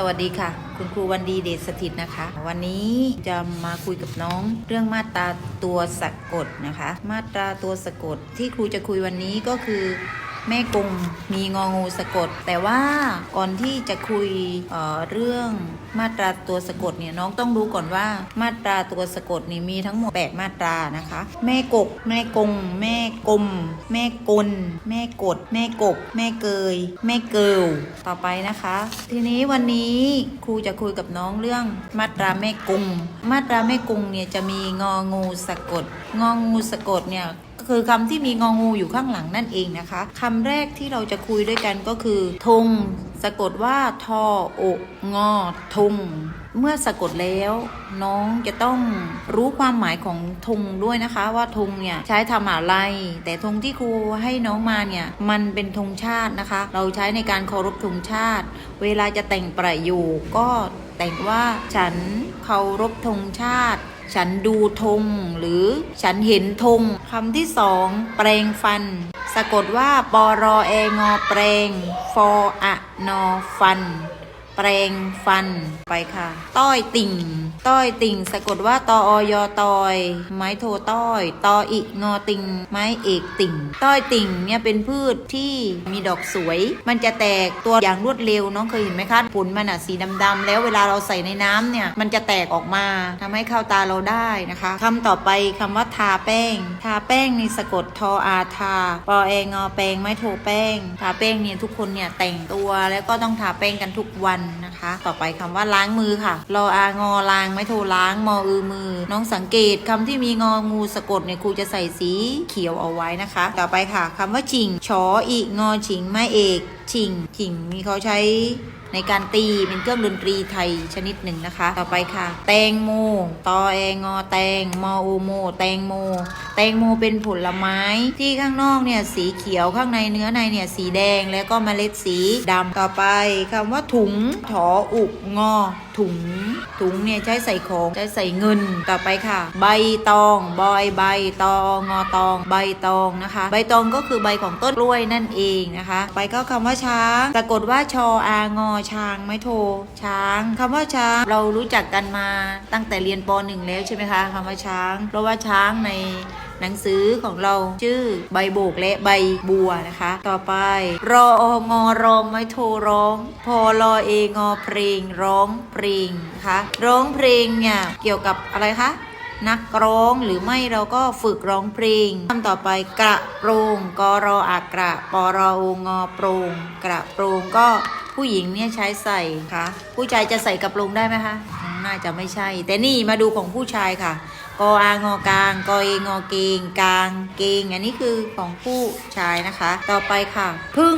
สวัสดีค่ะ คุณครูวันดีเดชสถิตนะคะ วันนี้จะมาคุยกับน้องเรื่องมาตราตัวสะกดนะคะ มาตราตัวสะกดที่ครูจะคุยวันนี้ก็คือ แม่กงมีงองูสะกด แต่ว่าก่อนที่จะคุยเออเรื่องมาตราตัวสะกดเนี่ยน้องต้องรู้ก่อนว่ามาตราตัวสะกดนี่มีทั้งหมด 8 มาตรานะคะ แม่กก แม่กง แม่กลม แม่กล แม่กด แม่กบ แม่เกย แม่เกิลต่อไปนะคะ ทีนี้วันนี้ครูจะคุยกับน้องเรื่องมาตราแม่กง มาตราแม่กงเนี่ยจะมีงองูสะกด งองูสะกดเนี่ย คือคำที่มีงองูอยู่ข้างหลังนั่นเองนะคะคำแรกที่เราจะคุยด้วยกันก็คือธงสะกดว่าทออกงอธงเมื่อสะกดแล้วน้องจะต้องรู้ความหมายของธงด้วยนะคะ ว่าธงเนี่ยใช้ทำอะไร แต่ธงที่ครูให้น้องมาเนี่ยมันเป็นธงชาตินะคะ เราใช้ในการเคารพธงชาติ เวลาจะแต่งประโยคก็แต่งว่าฉันเคารพธงชาติ ฉันดูธงหรือฉันเห็นธงคำที่สองแปลงฟัน สะกดว่าปรอเองอแปลงฟออะนอฟัน แปรงฟันไปค่ะ ต้อยติ่ง ต้อยติ่ง สะกดว่าตออยอตอย ไม้โทต้อย ตออิงอติงไม้เอกติ่ง ต้อยติ่งเนี่ยเป็นพืชที่มีดอกสวย มันจะแตกตัวอย่างรวดเร็วน้องเคยเห็นไหมคะผลมันอะสีดำๆแล้วเวลาเราใส่ในน้ำเนี่ยมันจะแตกออกมาทำให้เข้าตาเราได้นะคะคำต่อไปคำว่าทาแป้ง ทาแป้งนี่สะกดทออาทาปอเองอแป้งไม้โทแป้ง ทาแป้งเนี่ยทุกคนเนี่ยแต่งตัวแล้วก็ต้องทาแป้งกันทุกวันนะคะ ต่อไปคำว่าล้างมือค่ะรออางอล้างไม้โทล้างมออือมือ น้องสังเกตคำที่มีงองูสะกดเนี่ยครูจะใส่สีเขียวเอาไว้นะคะ ต่อไปค่ะคำว่าชิงชออีงอชิงไม้เอกชิงชิงมีเขาใช้ในการตีเป็นเครื่องดนตรีไทยชนิดหนึ่งนะคะ ต่อไปค่ะ แตงโมตอแองอแตงมอโอโม แตงโม แตงโมเป็นผลไม้ที่ข้างนอกเนี่ยสีเขียวข้างในเนื้อในเนี่ยสีแดงแล้วก็เมล็ดสีดำต่อไปคำว่าถุงถออุกงอ ถุง ถุงเนี่ยใช้ใส่ของใช้ใส่เงินต่อไปค่ะ ใบตองบอยใบตองงอตอง ใบตองนะคะ ใบตองก็คือใบของต้นกล้วยนั่นเองนะคะ ไปก็คำว่าช้างสะกดว่าชออางอช้างไม่โท ช้างคำว่าช้างเรารู้จักกันมาตั้งแต่เรียนป .1 แล้วใช่ไหมคะคำว่าช้าง เพราะว่าช้างใน หนังสือของเราชื่อใบโบกและใบบัวนะคะ ต่อไป รอองอรองไม่โทรร้อง พอรอเองอเพลงร้องเพลงนะคะร้องเพลงเนี่ยเกี่ยวกับอะไรคะนักร้องหรือไม่เราก็ฝึกร้องเพลงคำต่อไปกระโปรงกรออากระปรอองอโปรงกระโปรงก็ผู้หญิงเนี่ยใช้ใส่ค่ะผู้ชายจะใส่กระโปรงได้ไหมคะ น่าจะไม่ใช่ แต่นี่มาดูของผู้ชายค่ะ กออางอกลาง กอเองอเกงกลางเกง อันนี้คือของผู้ชายนะคะ ต่อไปค่ะ พึ่ง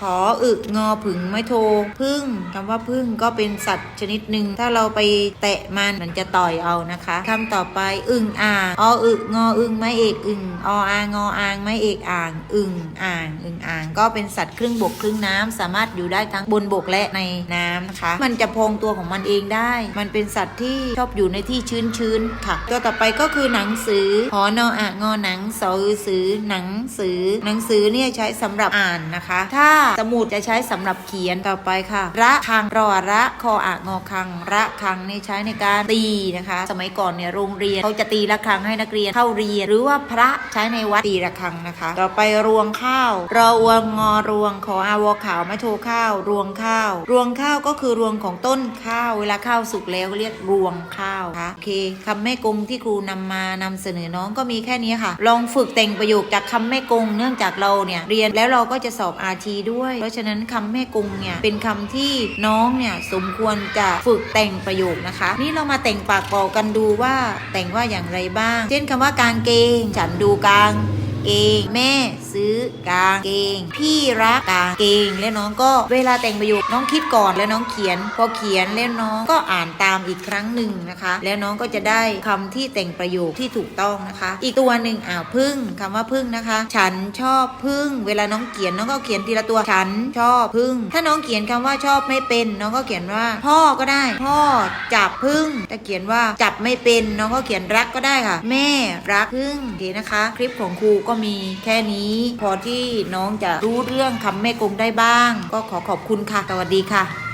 ผออึกงอผึ่งไม่โทพึ่งคำว่าพึ่งก็เป็นสัตว์ชนิดหนึ่งถ้าเราไปแตะมันมันจะต่อยเอานะคะคำต่อไปอึงอ่างออึงออึงไม่เอกอึงออางออางไม่เอกอ่าง อึงอ่างอึงอ่าง ก็เป็นสัตว์ครึ่งบกครึ่งน้ำสามารถอยู่ได้ทั้งบนบกและในน้ำนะคะ มันจะพองตัวของมันเองได้ มันเป็นสัตว์ที่ชอบอยู่ในที่ชื้นๆค่ะ ตัวต่อไปก็คือหนังสือหอนออ่างอหนังสออือสือหนังสือหนังสือเนี่ยใช้สำหรับอ่านนะคะ ถ้าสมุดจะใช้สำหรับเขียนต่อไปค่ะ ระคังรอระคออ่างอคัง ระคังนี่ใช้ในการตีนะคะ สมัยก่อนเนี่ยโรงเรียนเขาจะตีระฆังให้นักเรียนเข้าเรียน หรือว่าพระใช้ในวัดตีระฆังนะคะ ต่อไปรวงข้าวรอวงงอรวงขออาวขาวไม่โทข้าว รวงข้าว รวงข้าวก็คือรวงของต้นข้าวเวลาข้าวสุกแล้วเรียกรวงข้าวค่ะโอเคคำแม่กงที่ครูนำมานำเสนอน้องก็มีแค่นี้ค่ะ ลองฝึกแต่งประโยคจากคำแม่กงเนื่องจากเราเนี่ยเรียนแล้วเราก็จะสอบอาทีด้วยเพราะฉะนั้นคำแม่กงเนี่ยเป็นคำที่น้องเนี่ยสมควรจะฝึกแต่งประโยคนะคะ นี่เรามาแต่งปากกอกันดูว่าแต่งว่าอย่างไรบ้าง เช่นคำว่ากางเกง ฉันดูกาง เกงแม่ซื้อกางเกง พี่รักกางเกง แล้วน้องก็เวลาแต่งประโยคน้องคิดก่อนแล้วน้องเขียน พอเขียนแล้วน้องก็อ่านตามอีกครั้งหนึ่งนะคะ แล้วน้องก็จะได้คำที่แต่งประโยคที่ถูกต้องนะคะ อีกตัวหนึ่งอ่าวพึ่งคำว่าพึ่งนะคะ ฉันชอบพึ่ง เวลาน้องเขียนน้องก็เขียนทีละตัวฉันชอบพึ่ง ถ้าน้องเขียนคำว่าชอบไม่เป็น น้องก็เขียนว่า พ่อก็ได้ พ่อจับพึ่งถ้าเขียนว่าจับไม่เป็นน้องก็เขียนรักก็ได้ค่ะ แม่รักพึ่งโอเคนะคะ คลิปของครูก็มีแค่นี้พอที่น้องจะรู้เรื่องคำแม่กงได้บ้าง ก็ขอขอบคุณค่ะ สวัสดีค่ะ